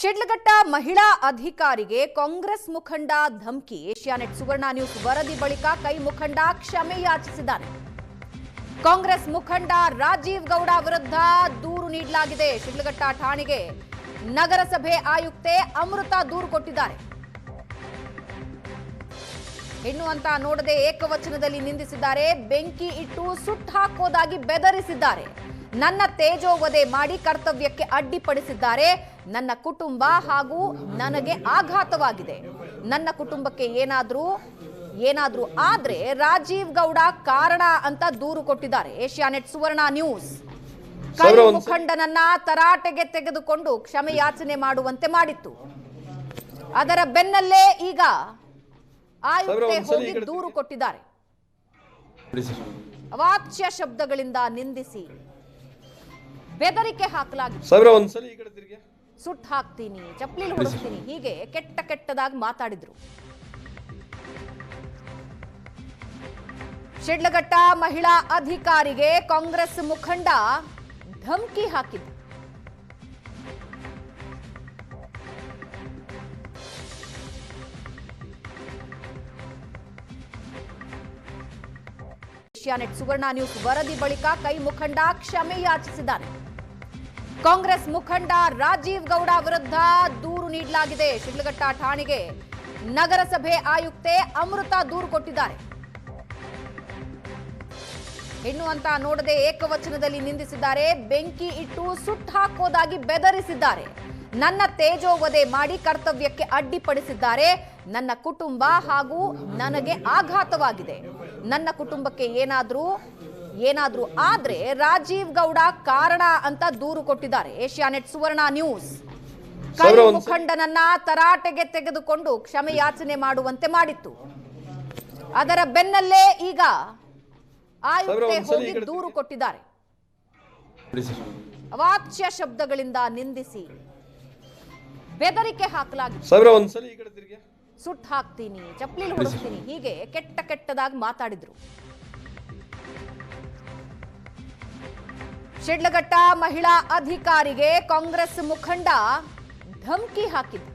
ಶಿಡ್ಲಘಟ್ಟ ಮಹಿಳಾ ಅಧಿಕಾರಿಗೆ ಕಾಂಗ್ರೆಸ್ ಮುಖಂಡ ಧಮ್ಕಿ. ಏಷ್ಯಾನೆಟ್ ಸುವರ್ಣ ನ್ಯೂಸ್ ವರದಿ ಬಳಿಕ ಕೈ ಮುಖಂಡ ಕ್ಷಮೆ ಯಾಚಿಸಿದ್ದಾನೆ. ಕಾಂಗ್ರೆಸ್ ಮುಖಂಡ ರಾಜೀವ್ ಗೌಡ ವಿರುದ್ಧ ದೂರು ನೀಡಲಾಗಿದೆ. ಶಿಡ್ಲಘಟ್ಟ ಠಾಣೆಗೆ ನಗರಸಭೆ ಆಯುಕ್ತೆ ಅಮೃತ ದೂರು ಕೊಟ್ಟಿದ್ದಾರೆ. ಹೆಣ್ಣು ಅಂತ ನೋಡದೆ ಏಕವಚನದಲ್ಲಿ ನಿಂದಿಸಿದ್ದಾರೆ. ಬೆಂಕಿ ಇಟ್ಟು ಸುಟ್ಟು ಹಾಕೋದಾಗಿ ಬೆದರಿಸಿದ್ದಾರೆ. ನನ್ನ ತೇಜೋವಧೆ ಮಾಡಿ ಕರ್ತವ್ಯಕ್ಕೆ ಅಡ್ಡಿಪಡಿಸಿದ್ದಾರೆ. ನನ್ನ ಕುಟುಂಬ ಹಾಗೂ ನನಗೆ ಆಘಾತವಾಗಿದೆ. ನನ್ನ ಕುಟುಂಬಕ್ಕೆ ಏನಾದರೂ ಏನಾದರೂ ಆದರೆ ರಾಜೀವ್ ಗೌಡ ಕಾರಣ ಅಂತ ದೂರು ಕೊಟ್ಟಿದ್ದಾರೆ. Asianet Suvarna news. ಕೈ ಸಾವಿರ ಒಂದು- ಮುಖಂಡನನ್ನ ತರಾಟೆಗೆ ತೆಗೆದುಕೊಂಡು ಕ್ಷಮೆ ಯಾಚನೆ ಮಾಡುವಂತೆ ಮಾಡಿತ್ತು. ಅದರ ಬೆನ್ನಲ್ಲೇ ಈಗ ಆಯುಕ್ತೆ ಹೋಗಿ ದೂರು ಕೊಟ್ಟಿದ್ದಾರೆ. ಅವಾಚ್ಯ ಶಬ್ದಗಳಿಂದ ನಿಂದಿಸಿ ಬೆದರಿಕೆ ಹಾಕಲಾಗಿದೆ. ಸುಟ್ ಹಾಕ್ತೀನಿ ಚಪ್ಪಲಿ ಹೊಡಿಸ್ತೀನಿ ಹೀಗೆ ಕೆಟ್ಟ ಕೆಟ್ಟದಾಗಿ ಮಾತಾಡಿದ್ರು. ಶಿಡ್ಲಘಟ್ಟ ಮಹಿಳಾ ಅಧಿಕಾರಿಗೆ ಕಾಂಗ್ರೆಸ್ ಮುಖಂಡ ಧಮಕಿ ಹಾಕಿದ್ರು. ಏಷ್ಯಾನೆಟ್ ಸುವರ್ಣ ನ್ಯೂಸ್ ವರದಿ ಬಳಿಕ ಕೈ ಮುಖಂಡ ಕ್ಷಮೆ ಯಾಚಿಸಿದ್ದಾನೆ ಕಾಂಗ್ರೆಸ್ ಮುಖಂಡ ರಾಜೀವ್ ಗೌಡ ವಿರುದ್ಧ ದೂರು ನೀಡಲಾಗಿದೆ. ಶಿಡ್ಲಘಟ್ಟ ಠಾಣೆಗೆ ನಗರಸಭೆ ಆಯುಕ್ತೆ ಅಮೃತ ದೂರು ಕೊಟ್ಟಿದ್ದಾರೆ. ಹೆಣ್ಣು ಅಂತ ನೋಡದೆ ಏಕವಚನದಲ್ಲಿ ನಿಂದಿಸಿದ್ದಾರೆ. ಬೆಂಕಿ ಇಟ್ಟು ಸುಟ್ಟು ಹಾಕೋದಾಗಿ ಬೆದರಿಸಿದ್ದಾರೆ. ನನ್ನ ತೇಜೋವಧೆ ಮಾಡಿ ಕರ್ತವ್ಯಕ್ಕೆ ಅಡ್ಡಿಪಡಿಸಿದ್ದಾರೆ. ನನ್ನ ಕುಟುಂಬ ಹಾಗೂ ನನಗೆ ಆಘಾತವಾಗಿದೆ. ನನ್ನ ಕುಟುಂಬಕ್ಕೆ ಏನಾದರೂ ಏನಾದರೂ ಆದ್ರೆ ರಾಜೀವ್ ಗೌಡ ಕಾರಣ ಅಂತ ದೂರು ಕೊಟ್ಟಿದ್ದಾರೆ. Asianet Suvarna news. ಕೈ ಸಾವಿರ ಒಂದು- ಮುಖಂಡನನ್ನ ತರಾಟೆಗೆ ತೆಗೆದುಕೊಂಡು ಕ್ಷಮೆಯಾಚನೆ ಮಾಡುವಂತೆ ಮಾಡಿತ್ತು. ಅದರ ಬೆನ್ನಲ್ಲೇ ಈಗ ಆಯುಕ್ತೆ ಹೋಗಿ ಕಡೆ ದೂರು. ಕೊಟ್ಟಿದ್ದಾರೆ. ಅವಾಚ್ಯ ಶಬ್ದಗಳಿಂದ ನಿಂದಿಸಿ ಬೆದರಿಕೆ ಹಾಕಲಾಗಿದೆ. ಸುಟ್ಟು ಹಾಕ್ತೀನಿ ಚಪ್ಪಲಿಲಿ ಹೊಡಿಸ್ತೀನಿ ಹೀಗೆ ಕೆಟ್ಟ ಕೆಟ್ಟದಾಗಿ ಮಾತಾಡಿದ್ರು. ಶಿಡ್ಲಘಟ್ಟ ಮಹಿಳಾ ಅಧಿಕಾರಿಗೆ ಕಾಂಗ್ರೆಸ್ ಮುಖಂಡ ಧಮಕಿ ಹಾಕಿದ್ರು.